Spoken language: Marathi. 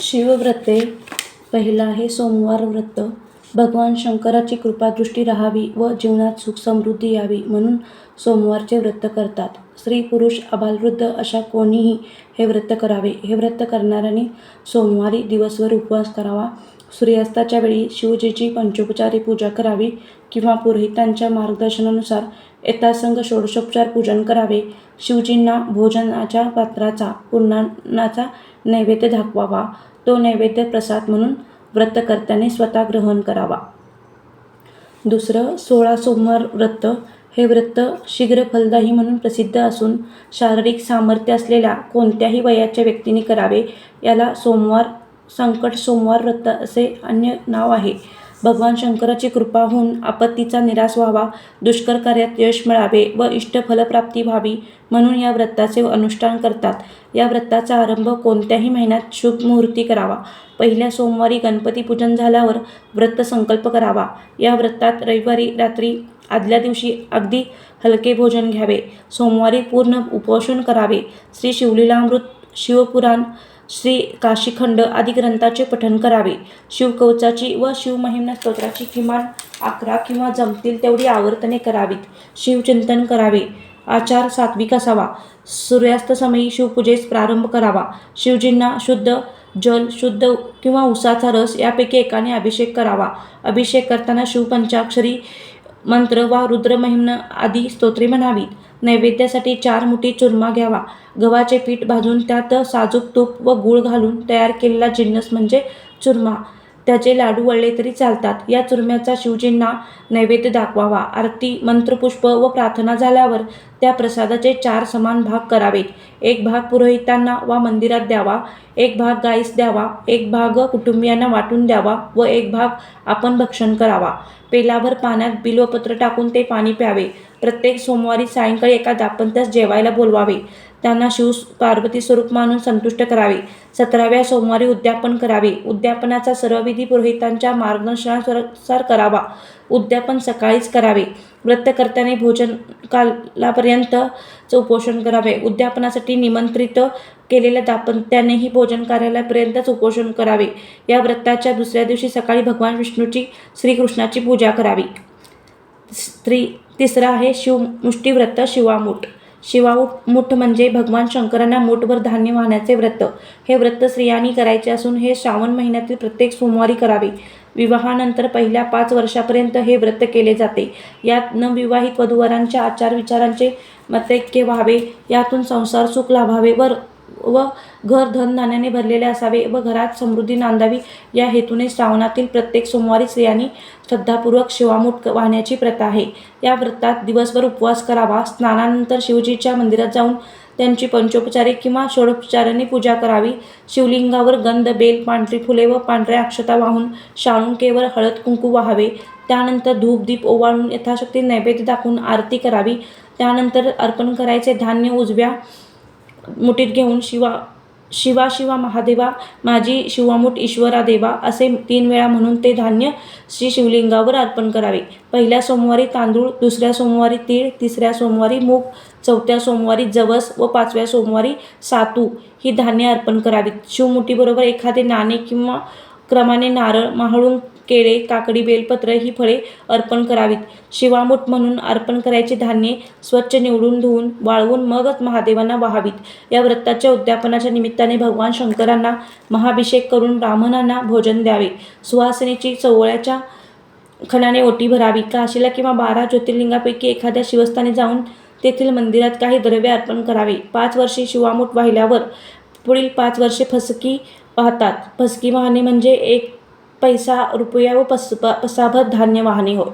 शिवव्रते. पहिलं आहे सोमवार व्रत. भगवान शंकराची कृपादृष्टी राहावी व जीवनात सुख समृद्धी यावी म्हणून सोमवारचे व्रत करतात. स्त्री पुरुष अबालवृद्ध अशा कोणीही हे व्रत करावे. हे व्रत करणाऱ्यांनी सोमवारी दिवसभर उपवास करावा. सूर्यास्ताच्या वेळी शिवजीची पंचोपचारी पूजा करावी किंवा पुरोहितांच्या मार्गदर्शनानुसार यथासंग षोडशोपचार पूजन करावे. शिवजींना भोजनाच्या पात्राचा पूर्णान्नाचा नैवेद्य दाखवावा. तो नैवेद्य प्रसाद म्हणून व्रतकर्त्याने स्वतः ग्रहण करावा. दुसरं सोळा सोमवार व्रत. हे व्रत शीघ्र फलदायी म्हणून प्रसिद्ध असून शारीरिक सामर्थ्य असलेल्या कोणत्याही वयाच्या व्यक्तीने करावे. याला सोमवार संकट सोमवार व्रत असे अन्य नाव आहे. भगवान शंकराची कृपा होऊन आपत्तीचा निराश व्हावा दुष्कर कार्यात यश मिळावे व इष्टफलप्राप्ती व्हावी म्हणून या व्रताचे अनुष्ठान करतात. या व्रताचा आरंभ कोणत्याही महिन्यात शुभ मुहूर्ती करावा. पहिल्या सोमवारी गणपती पूजन झाल्यावर व्रत संकल्प करावा. या व्रतात रविवारी रात्री आदल्या दिवशी अगदी हलके भोजन घ्यावे. सोमवारी पूर्ण उपोषण करावे. श्री शिवलीलामृत शिवपुराण श्री काशीखंड आदी ग्रंथाचे पठन करावे. शिवकवचाची व शिवमहिम्न स्तोत्राची किमान अकरा किंवा जमतील तेवढी आवर्तने करावीत. शिवचिंतन करावे. आचार सात्विक असावा. सूर्यास्तसमयी शिवपूजेस प्रारंभ करावा. शिवजींना शुद्ध जल शुद्ध किंवा उसाचा रस यापैकी एकाने अभिषेक करावा. अभिषेक करताना शिवपंचाक्षरी मंत्र वा रुद्रमहिम्न आदी स्तोत्रे म्हणावीत. नैवेद्यासाठी चार मुठी चुरमा घ्यावा. गव्हाचे पीठ भाजून त्यात साजूक तूप व गूळ घालून तयार केलेला जिन्नस म्हणजे चुरमा. त्याचे लाडू वळले तरी चालतात. या चुरम्याचा शिवजींना नैवेद्य दाखवावा. आरती मंत्रपुष्प व प्रार्थना झाल्यावर त्या प्रसादाचे चार समान भाग करावेत. एक भाग पुरोहितांना वा मंदिरात द्यावा एक भाग गाईस द्यावा एक भाग कुटुंबियांना वाटून द्यावा व एक भाग आपण भक्षण करावा. पेलाभर पाण्यात बिल्वपत्र टाकून ते पाणी प्यावे. प्रत्येक सोमवारी सायंकाळी एका दापंत्यास जेवायला बोलवावे. त्यांना शिव पार्वती स्वरूप मानून संतुष्ट करावे. सतराव्या सोमवारी उद्यापन करावे. उद्यापनाचा सर्व विधी पुरोहितांच्या मार्गदर्शनानुसार करावा. उद्यापन सकाळीच करावे. व्रतकर्त्याने भोजन कालापर्यंत उपोषण करावे. उद्यापनासाठी निमंत्रित केलेल्या दाम्पत्यानेही भोजन कार्यालयापर्यंतच उपोषण करावे. या व्रताच्या दुसऱ्या दिवशी सकाळी भगवान विष्णूची श्रीकृष्णाची पूजा करावी. स्त्री तिसरं आहे शिव मुष्टीव्रत शिवामूठ. शिवाऊट मूठ म्हणजे भगवान शंकरांना मूठभर धान्य वाहण्याचे व्रत. हे व्रत स्त्रियांनी करायचे असून हे श्रावण महिन्यातील प्रत्येक सोमवारी करावे. विवाहानंतर पहिल्या पाच वर्षापर्यंत हे व्रत केले जाते. यात नवविवाहित वधूवरांच्या आचार विचारांचे मतैक्य व्हावे यातून संसार सुख लाभावे वर व घर धनधान्याने भरलेले असावे व घरात समृद्धी नांदावी. या हेतूने श्रावणातील प्रत्येक सोमवारी स्त्रियांनी श्रद्धापूर्वक शिवामूठ वाहण्याची प्रथा आहे. या व्रतात दिवसभर उपवास करावा. स्नानानंतर शिवजीच्या मंदिरात जाऊन त्यांची पंचोपचारे किंवा षोडोपचारांनी पूजा करावी. शिवलिंगावर गंध बेल पांढरी फुले व पांढऱ्या अक्षता वाहून शाळुंकेवर हळद कुंकू वाहावे. त्यानंतर धूप दीप ओवाळून यथाशक्ती नैवेद्य दाखवून आरती करावी. त्यानंतर अर्पण करायचे धान्य उजव्या मुठीत घेऊन शिवा शिवा शिवा महादेवा माझी शिवामुठ ईश्वरा देवा असे तीन वेळा म्हणून ते धान्य श्री शिवलिंगावर अर्पण करावे. पहिल्या सोमवारी तांदूळ दुसऱ्या सोमवारी तीळ तिसऱ्या सोमवारी मूग चौथ्या सोमवारी जवस व पाचव्या सोमवारी सातू ही धान्य अर्पण करावीत. शिवमुठीबरोबर एखादे नाणे किंवा क्रमाने नारळ माहळून केळे काकडी बेलपत्र ही फळे अर्पण करावीत. शिवामूठ म्हणून अर्पण करायची धान्ये स्वच्छ निवडून धुवून वाळवून मगच महादेवांना वाहावीत. या व्रताच्या उद्यापनाच्या निमित्ताने भगवान शंकरांना महाभिषेक करून ब्राह्मणांना भोजन द्यावे. सुहासिनीची चवळ्याच्या खणाने ओटी भरावी. काशीला किंवा बारा ज्योतिर्लिंगापैकी एखाद्या शिवस्थानी जाऊन तेथील मंदिरात काही द्रव्य अर्पण करावे. पाच वर्षे शिवामूठ वाहिल्यावर पुढील पाच वर्षे फसकी वाहतात फसकी वाहणे म्हणजे एक पैसा रुपया व पस पसाभर धान्य वाहने होय.